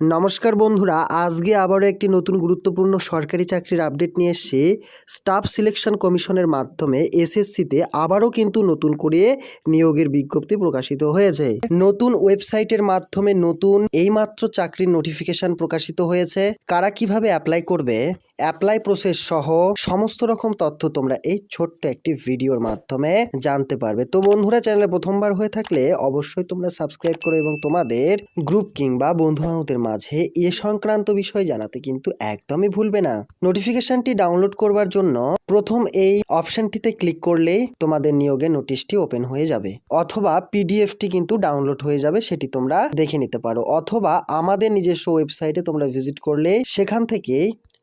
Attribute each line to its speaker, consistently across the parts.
Speaker 1: নমস্কার বন্ধুরা, আজকে আবারও একটি নতুন গুরুত্বপূর্ণ সরকারি চাকরির আপডেট নিয়ে এসে স্টাফ সিলেকশন কমিশনের মাধ্যমে এসএসসিতে আবারও কিন্তু নতুন করে নিয়োগের বিজ্ঞপ্তি প্রকাশিত হয়েছে। নতুন ওয়েবসাইটের মাধ্যমে নতুন এইমাত্র চাকরির নোটিফিকেশন প্রকাশিত হয়েছে। কারা কীভাবে অ্যাপ্লাই করবে? অ্যাপ্লাই প্রসেস সহ সমস্ত রকম তথ্য তোমরা এই ছোট্ট একটি ভিডিওর মাধ্যমে জানতে পারবে। তো বন্ধুরা, চ্যানেলে প্রথমবার হয়ে থাকলে অবশ্যই তোমরা সাবস্ক্রাইব করো এবং তোমাদের গ্রুপ কিংবা বন্ধু বান্ধবদের মাঝে এ সংক্রান্ত বিষয় জানাতে কিন্তু একদমই ভুলবে না। নোটিফিকেশনটি ডাউনলোড করবার জন্য প্রথম এই অপশনটিতে ক্লিক করলেই তোমাদের নিয়োগের নোটিশটি ওপেন হয়ে যাবে। অথবা পিডিএফটি কিন্তু ডাউনলোড হয়ে যাবে, সেটি তোমরা দেখে নিতে পারো। অথবা আমাদের নিজস্ব ওয়েবসাইটে তোমরা ভিজিট করলে সেখান থেকে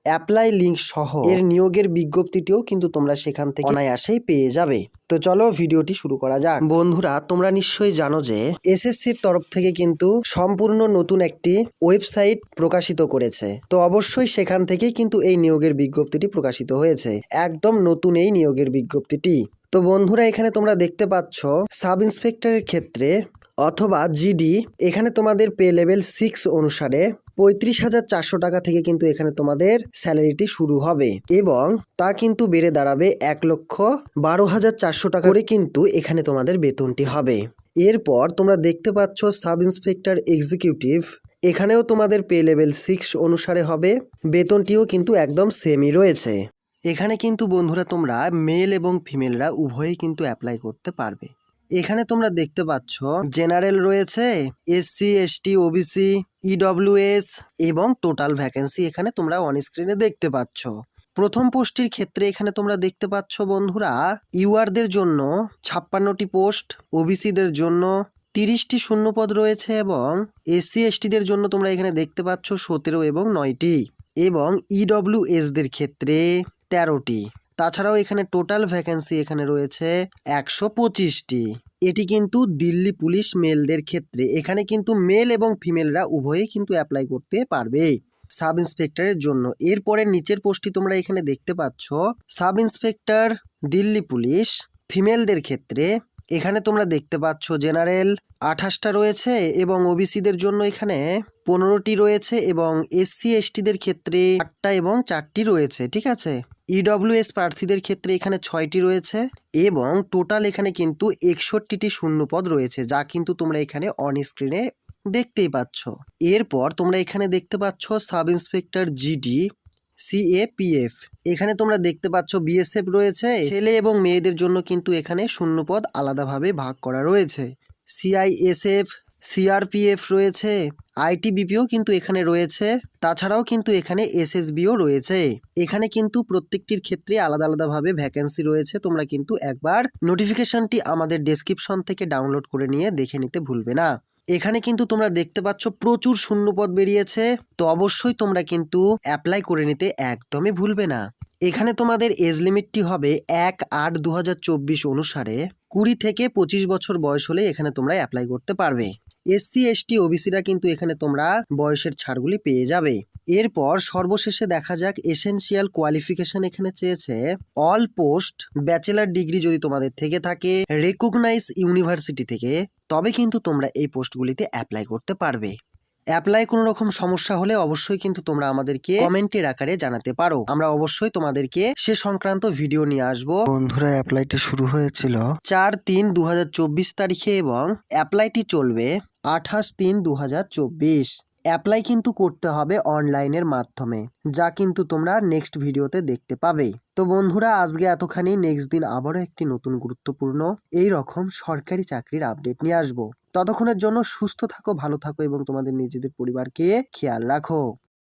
Speaker 1: অ্যাপ্লাই লিঙ্ক সহ এর নিয়োগের বিজ্ঞপ্তিটিও কিন্তু তোমরা সেখান থেকে অনায়াসেই পেয়ে যাবে। তো চলো ভিডিওটি শুরু করা যাক। বন্ধুরা তোমরা নিশ্চয়ই জানো যে এসএসসির তরফ থেকে কিন্তু সম্পূর্ণ নতুন একটি ওয়েবসাইট প্রকাশিত করেছে। তো অবশ্যই সেখান থেকেই কিন্তু এই নিয়োগের বিজ্ঞপ্তিটি প্রকাশিত হয়েছে। একদম নতুন এই নিয়োগের বিজ্ঞপ্তিটি। তো বন্ধুরা এখানে তোমরা দেখতে পাচ্ছ সাব ইন্সপেক্টরের ক্ষেত্রে অথবা জিডি এখানে তোমাদের পে লেভেল সিক্স অনুসারে পঁয়ত্রিশ হাজার চারশো টাকা থেকে কিন্তু এখানে তোমাদের স্যালারিটি শুরু হবে। এবং তা কিন্তু বেড়ে দাঁড়াবে এক লক্ষ বারো হাজার চারশো টাকা করে কিন্তু এখানে তোমাদের বেতনটি হবে। এরপর তোমরা দেখতে পাচ্ছ সাব ইন্সপেক্টর এক্সিকিউটিভ এখানেও তোমাদের পে লেভেল সিক্স অনুসারে হবে, বেতনটিও কিন্তু একদম সেমই রয়েছে। এখানে কিন্তু বন্ধুরা তোমরা মেল এবং ফিমেলরা উভয়ই কিন্তু অ্যাপ্লাই করতে পারবে। এখানে তোমরা দেখতে পাচ্ছ জেনারেল রয়েছে এসসি এসটি ওবিসি ইডব্লিউএস এবং টোটাল ভ্যাকেন্সি এখানে তোমরা অন স্ক্রিনে দেখতে পাচ্ছ। প্রথম পোস্টটির ক্ষেত্রে এখানে তোমরা দেখতে পাচ্ছ বন্ধুরা ইউআরদের জন্য ছাপ্পান্নটি পোস্ট ওবিসিদের জন্য তিরিশটি শূন্যপদ রয়েছে এবং এসসি এসটিদের জন্য তোমরা এখানে দেখতে পাচ্ছ সতেরো এবং নয়টি এবং ইডব্লিউএসদের ক্ষেত্রে তেরোটি। তাছাড়াও এখানে টোটাল ভ্যাকেন্সি এখানে রয়েছে একশো পঁচিশটি। এটি কিন্তু দিল্লি পুলিশ মেলদের ক্ষেত্রে। এখানে কিন্তু মেল এবং ফিমেলরা উভয়ই কিন্তু অ্যাপ্লাই করতে পারবে সাব ইন্সপেক্টরের জন্য। এরপরে নিচের পোস্টটি তোমরা এখানে দেখতে পাচ্ছ। সাব ইন্সপেক্টর দিল্লি পুলিশ, ফিমেলদের ক্ষেত্রে। এখানে তোমরা দেখতে পাচ্ছ জেনারেল আঠাশটা রয়েছে এবং ওবিসিদের জন্য এখানে পনেরোটি রয়েছে এবং এসসি, এসটিদের ক্ষেত্রে আটটা এবং চারটি রয়েছে। ঠিক আছে? ইডব্লিউএস প্রার্থীদের ক্ষেত্রে এখানে ছয়টি রয়েছে এবং টোটাল এখানে কিন্তু একষট্টিটি শূন্যপদ রয়েছে, যা কিন্তু তোমরা এখানে অন স্ক্রিনে দেখতেই পাচ্ছ। এরপর তোমরা এখানে দেখতে পাচ্ছ সাব ইন্সপেক্টর জিডি সিএপিএফ এখানে তোমরা দেখতে পাচ্ছ বিএসএফ রয়েছে, ছেলে এবং মেয়েদের জন্য কিন্তু এখানে শূন্যপদ আলাদাভাবে ভাগ করা রয়েছে। সিআইএসএফ সিআরপিএফ রয়েছে আইটিবিপিও কিন্তু এখানে রয়েছে, তাছাড়াও কিন্তু এখানে এসএসবিও রয়েছে। এখানে কিন্তু প্রত্যেকটির ক্ষেত্রে আলাদা আলাদাভাবে ভ্যাকেন্সি রয়েছে, তোমরা কিন্তু একবার নোটিফিকেশনটি আমাদের ডেসক্রিপশন থেকে ডাউনলোড করে নিয়ে দেখে নিতে ভুলবে না। এখানে কিন্তু তোমরা দেখতে পাচ্ছ প্রচুর শূন্যপদ বেরিয়েছে, তো অবশ্যই তোমরা কিন্তু অ্যাপ্লাই করে নিতে একদমই ভুলবে না। এখানে তোমাদের এজ লিমিটটি হবে এক আট দু অনুসারে, কুড়ি থেকে পঁচিশ বছর বয়স হলে এখানে তোমরা অ্যাপ্লাই করতে পারবে। এসসি এসটি ওবিসিরা কিন্তু এখানে তোমরা বয়সের ছাড়গুলি পেয়ে যাবে। এরপর সর্বশেষে দেখা যাক এসেনশিয়াল কোয়ালিফিকেশন এখানে চেয়েছে অল পোস্ট ব্যাচেলার ডিগ্রি যদি তোমাদের থেকে থাকে রেকগনাইজ ইউনিভার্সিটি থেকে তবে কিন্তু তোমরা এই পোস্টগুলিতে অ্যাপ্লাই করতে পারবে। অ্যাপ্লাই কোনো রকম সমস্যা হলে অবশ্যই কিন্তু তোমরা আমাদেরকে কমেন্টের আকারে জানাতে পারো। আমরা অবশ্যই তোমাদেরকে সে সংক্রান্ত ভিডিও নিয়ে আসব। বন্ধুরা অ্যাপ্লাইটি শুরু হয়েছিল চার তিন দু তারিখে এবং অ্যাপ্লাইটি চলবে আঠাশ তিন দু হাজার চব্বিশ। অ্যাপ্লাই কিন্তু করতে হবে অনলাইনের মাধ্যমে, যা কিন্তু তোমরা নেক্সট ভিডিওতে দেখতে পাবে। তো বন্ধুরা, আজকে এতখানি। নেক্সট দিন আবারও একটি নতুন গুরুত্বপূর্ণ, এই রকম সরকারি চাকরির আপডেট নিয়ে আসব। ততক্ষণের জন্য সুস্থ থাকো, ভালো থাকো এবং তোমাদের নিজেদের পরিবারকে খেয়াল রাখো।